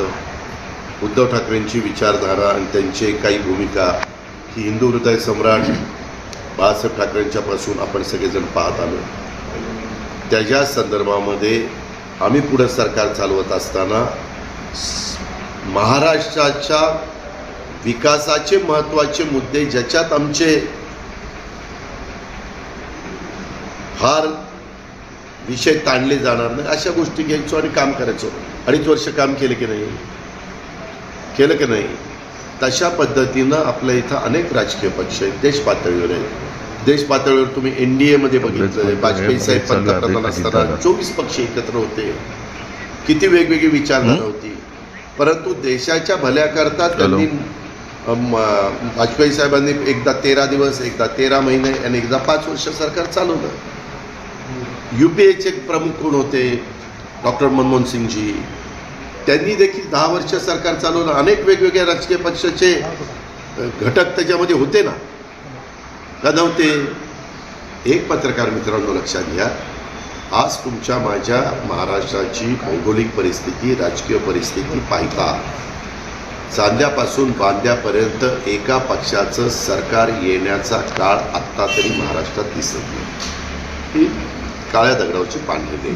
होतं उद्धव ठाकरेंची विचारधारा आणि त्यांची काही भूमिका ही हिंदू हृदय सम्राट बाळासाहेब ठाकरेंच्यापासून आपण सगळेजण पाहत आलो. त्याच्या संदर्भामध्ये आम्ही पुढं सरकार चालवत असताना महाराष्ट्राच्या विकासाचे महत्त्वाचे मुद्दे ज्याच्यात आमचे फार विषय ताणले जाणार नाही अशा गोष्टी घ्यायचो आणि काम करायचो. अडीच वर्ष काम केलं की नाही? केलं की नाही? तशा पद्धतीनं आपल्या इथं अनेक राजकीय पक्ष आहेत. देश पातळीवर आहेत. देश पातळीवर तुम्ही एन डी एमध्ये बघितलं वाजपेयी साहेब पंतप्रधान असताना चोवीस पक्ष एकत्र होते. किती वेगवेगळी विचारधारा होती. परंतु देशाच्या भल्याकरता त्यांनी वाजपेयी साहेबांनी एकदा तेरा दिवस एकदा तेरा महिने आणि एकदा पाच वर्ष सरकार चालवलं. यू पी एचे प्रमुख कोण होते? डॉक्टर मनमोहन सिंगजी. त्यांनी देखील दहा वर्ष सरकार चालवलं. अनेक वेगवेगळ्या राजकीय पक्षाचे घटक त्याच्यामध्ये होते ना. का नव्हते? एक पत्रकार मित्रांनो लक्षात घ्या. आज तुमच्या माझ्या महाराष्ट्राची भौगोलिक परिस्थिती राजकीय परिस्थिती पाहता. चांद्यापासून बांद्यापर्यंत एका पक्षाचं सरकार येण्याचा काळ आत्ता तरी महाराष्ट्रात दिसत नाही. काळ्या दगडावरची पांढरी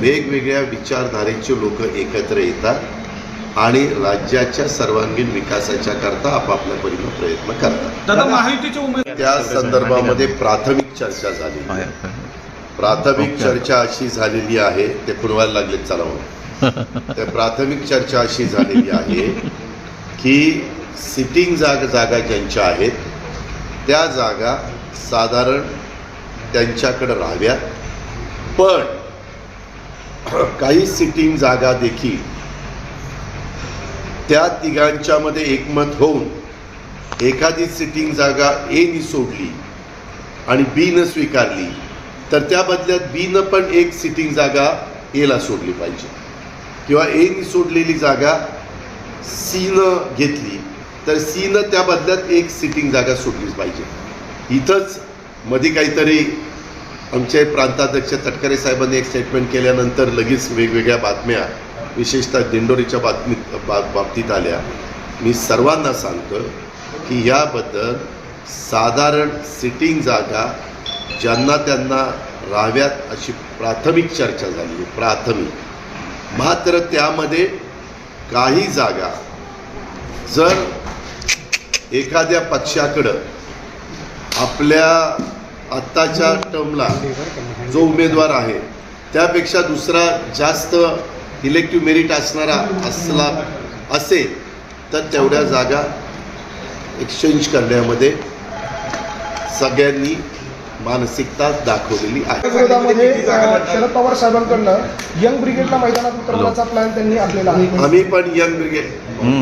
वेगवेगळ्या विचारधारेचे लोक एकत्र येतात आणि राज्याच्या सर्वांगीण विकासाच्या करता आपापल्या परीनं प्रयत्न करतात. दादा महायुतीचे उमेदवार त्या संदर्भामध्ये प्राथमिक चर्चा झाली आहे. प्राथमिक चर्चा अशी झालेली आहे ते पुरवायला लागलेत चालवून त्या प्राथमिक चर्चा अशी झालेली आहे की सिटिंग जाग जागा ज्यांच्या आहेत त्या जागा साधारण त्यांच्याकडं राहाव्यात पण काही सिटिंग जागा देखील त्या तिघांच्यामध्ये एकमत होऊन एखादी सिटिंग जागा एनी सोडली आणि बीनं स्वीकारली तर त्या बदल्यात बीनं पण एक सिटिंग जागा एला सोडली पाहिजे. किंवा एनी सोडलेली जागा सीनं घेतली तर सीनं त्या बदल्यात एक सिटिंग जागा सोडलीच पाहिजे. इथंच मध्ये काहीतरी आमचे प्रांताध्यक्ष तटकरे साहेबांनी एक स्टेटमेंट केल्यानंतर लगेच वेगवेगळ्या बातम्या विशेषतः दिंडोरीच्या बातमीत बा बाबतीत आल्या. मी सर्वांना सांगतो की याबद्दल साधारण सिटिंग जागा ज्यांना त्यांना राहाव्यात अशी प्राथमिक चर्चा झाली. प्राथमिक. मात्र त्यामध्ये काही जागा जर एखाद्या पक्षाकडं आपल्या आत्ताच्या टर्मला जो उमेदवार आहे त्यापेक्षा दुसरा जास्त इलेक्टिव्ह मेरिट असणारा असला असेल तर तेवढ्या जागा एक्सचेंज करण्यामध्ये सगळ्यांनी मानसिकता दाखवलेली आहे. विरोधामध्ये शरद पवार साहेबांकडनं यंग ब्रिगेडला मैदानात उतरवण्याचा प्लॅन त्यांनी आखलेला आहे. आम्ही पण यंग ब्रिगेड.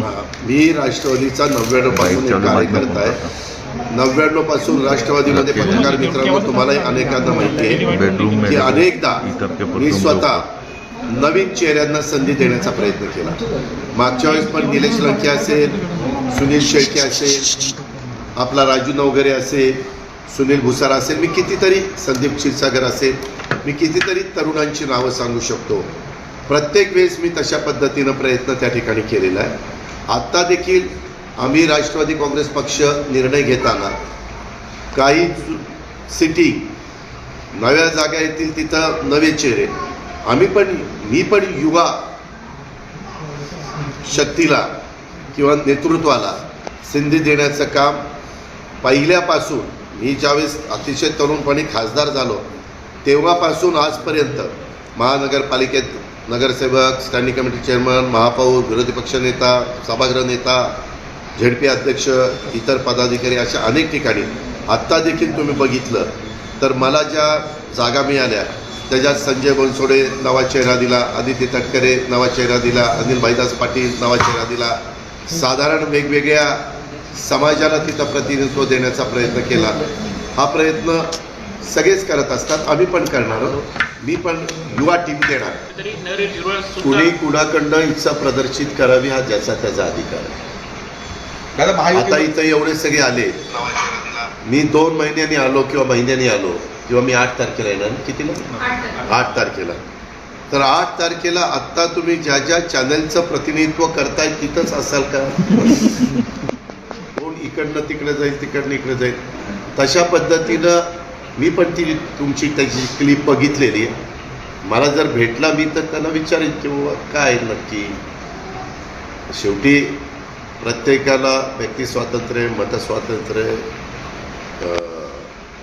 हा, मी राष्ट्रवादीचा नव्याण्णवपासून कार्यकर्ता आहे. नव्याण्णवपासून राष्ट्रवादीमध्ये पत्रकार मित्रांनो तुम्हालाही अनेकांना माहिती आहे की अनेकदा मी स्वतः नवीन चेहऱ्यांना संधी देण्याचा प्रयत्न केला. मागच्या वेळेस पण निलेश लंके असेल सुनील शेळके असेल आपला राजू नवगरे असेल सुनील भुसार असेल मी कितीतरी संदीप क्षीरसागर असेल मी कितीतरी तरुणांची नावं सांगू शकतो. प्रत्येक वेळेस मी तशा पद्धतीनं प्रयत्न त्या ठिकाणी केलेला आहे. आत्ता देखील आम्ही राष्ट्रवादी काँग्रेस पक्ष निर्णय घेताना काही सिटी नव्या जागा येतील तिथं नवे चेहरे. आम्ही पण मी पण युवा शक्तीला किंवा नेतृत्वाला संधी देण्याचं काम पहिल्यापासून मी ज्यावेळेस अतिशय तरुणपणी खासदार झालो तेव्हापासून आजपर्यंत महानगरपालिकेत नगरसेवक स्टँडिंग कमिटी चेअरमन महापौर विरोधी पक्षनेता सभागृह नेता झेडपी अध्यक्ष इतर पदाधिकारी अशा अनेक ठिकाणी आत्ता देखील तुम्ही बघितलं. तर मला ज्या जागा मिळाल्या त्याच्यात संजय बनसोडे नवा चेहरा दिला आदित्य तटकरे नवा चेहरा दिला अनिल भाईदास पाटील नवा चेहरा दिला साधारण वेगवेगळ्या समाजाला तिथं प्रतिनिधित्व देण्याचा प्रयत्न केला. हा प्रयत्न सगळेच करत असतात. आम्ही पण करणार आहोत. मी पण युवा टीम देणार. कुणी कुणाकडनं इच्छा प्रदर्शित करावी हा ज्याचा त्याचा अधिकार आहे. आता इथं एवढे सगळे आले. मी दोन महिन्यांनी आलो किंवा महिन्यांनी आलो. किंवा मी आठ तारखेला येणार. ना? कितीला? आठ तारखेला. तर आठ तारखेला आत्ता तुम्ही ज्या ज्या चॅनलचं प्रतिनिधित्व करताय तिथंच असाल का? इकडनं तिकडे जाईल तिकडनं इकडे जाईल. तशा पद्धतीनं मी पण ती तुमची त्याची क्लिप बघितलेली आहे. मला जर भेटला मी तर त्यांना विचारेन की बाबा काय नक्की? शेवटी प्रत्येकाला व्यक्ती स्वातंत्र्य आहे मत स्वातंत्र्य आहे, अं,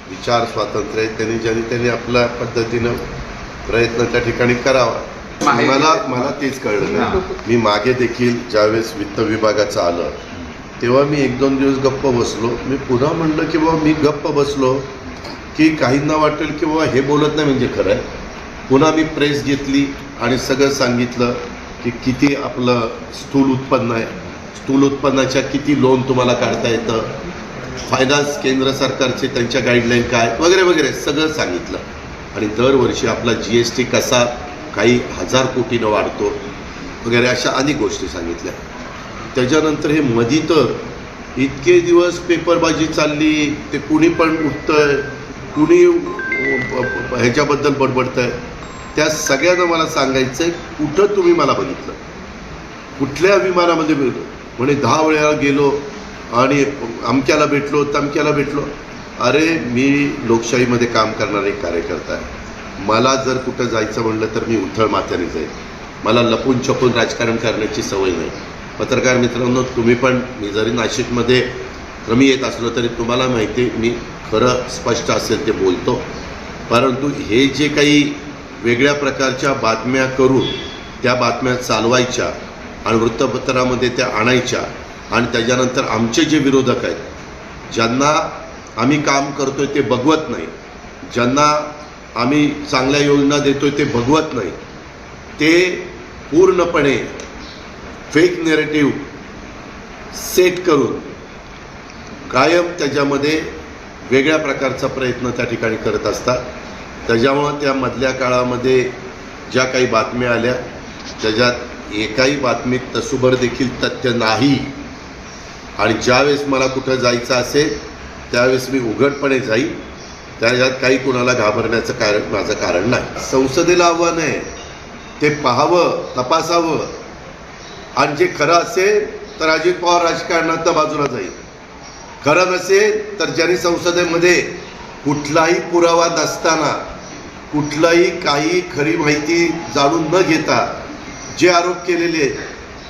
विचार स्वातंत्र्य त्यांनी ज्यांनी त्यांनी आपल्या पद्धतीनं प्रयत्न त्या ठिकाणी करावा. मला मला तेच कळलं मी मागे देखील ज्यावेळेस वित्त विभागाचं आलं तेव्हा मी एक दोन दिवस गप्प बसलो. मी पुन्हा म्हणलं की बाबा मी गप्प बसलो की काहींना वाटेल की बाबा हे बोलत नाही म्हणजे खरं आहे. पुन्हा मी प्रेस घेतली आणि सगळं सांगितलं की किती आपलं स्थूल उत्पन्न आहे. स्थूल उत्पन्नाच्या किती लोन तुम्हाला काढता येतं? फायनान्स केंद्र सरकारचे त्यांच्या गाईडलाईन काय? वगैरे वगैरे सगळं सांगितलं. आणि दरवर्षी आपला जी एस टी कसा काही हजार कोटीनं वाढतो? वगैरे अशा अनेक गोष्टी सांगितल्या. त्याच्यानंतर हे मधी तर इतके दिवस पेपरबाजी चालली ते कुणी पण उठतंय कुणी ह्याच्याबद्दल ह्याच्याबद्दल आहे त्या सगळ्यांना मला सांगायचं आहे कुठं तुम्ही मला बघितलं? कुठल्या विमानामध्ये भेटलो म्हणे दहा वेळा गेलो आणि अमक्याला भेटलो तमक्याला भेटलो. अरे मी लोकशाहीमध्ये काम करणारे कार्यकर्ता आहे. मला जर कुठं जायचं म्हणलं तर मी उथळ माथ्याने जाईल. मला लपून छपून राजकारण करण्याची सवय नाही. पत्रकार मित्रांनो तुम्ही पण मी जरी नाशिकमध्ये कमी येत असलो तरी तुम्हाला माहिती मी खरं स्पष्ट असेल ते बोलतो. परंतु हे जे काही वेगळ्या प्रकारच्या बातम्या करून त्या बातम्या चालवायच्या आणि वृत्तपत्रामध्ये त्या आणायच्या आणि त्याच्यानंतर आमचे जे विरोधक आहेत ज्यांना आम्ही काम करतोय ते बघवत नाही ज्यांना आम्ही चांगल्या योजना देतोय ते बघवत नाही ते पूर्णपणे फेक नेरेटिव्ह सेट करून कायम त्याच्यामध्ये वेगळ्या प्रकारचा प्रयत्न त्या ठिकाणी करत असतात. त्याच्यामुळं त्या मधल्या काळामध्ये ज्या काही बातम्या आल्या त्याच्यात एकाही बातमीत तसुभर देखील तथ्य नाही. आणि ज्यावेळेस मला कुठं जायचं असेल त्यावेळेस मी उघडपणे जाईल त्याच्यात काही कुणाला घाबरण्याचं कारण माझं कारण नाही. संसदेला आव्हान आहे ते पाहावं तपासावं. आणि जे खरं असेल तर अजित पवार राजकारणात बाजूला जाईल. खरं नसेल तर ज्यांनी संसदेमध्ये कुठलाही पुरावा नसताना कुठलाही काही खरी माहिती जाणून न घेता जे आरोप केलेले आहेत,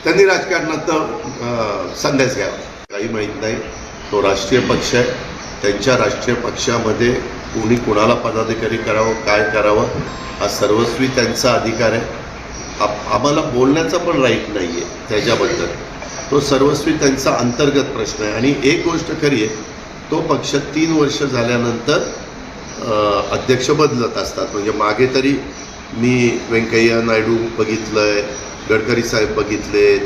त्यांनी राजकारणात अं, संन्यास घ्यावा. काही माहीत नाही तो राष्ट्रीय पक्ष आहे. त्यांच्या राष्ट्रीय पक्षामध्ये कोणी कोणाला पदाधिकारी करावं काय करावं हा सर्वस्वी त्यांचा अधिकार आहे. आम्हाला बोलण्याचा पण राईट नाही आहे त्याच्याबद्दल. तो सर्वस्वी त्यांचा अंतर्गत प्रश्न आहे. आणि एक गोष्ट खरी आहे तो पक्ष तीन वर्ष झाल्यानंतर अध्यक्ष बदलत असतात. म्हणजे मागे तरी मी व्यंकय्या नायडू बघितलं आहे गडकरी साहेब बघितले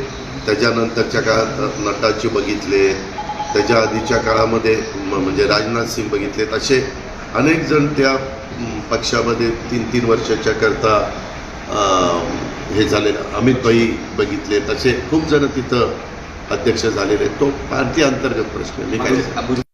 त्याच्यानंतरच्या काळात नड्डाजी बघितले त्याच्या आधीच्या काळामध्ये म्हणजे राजनाथ सिंग बघितलेत. असे अनेक जण त्या पक्षामध्ये तीन तीन वर्षाच्या करता हे झाले अमित भाई बघितले तसे खूप जण तिथं अध्यक्ष झालेले तो भारतीय अंतर्गत प्रश्न मी काय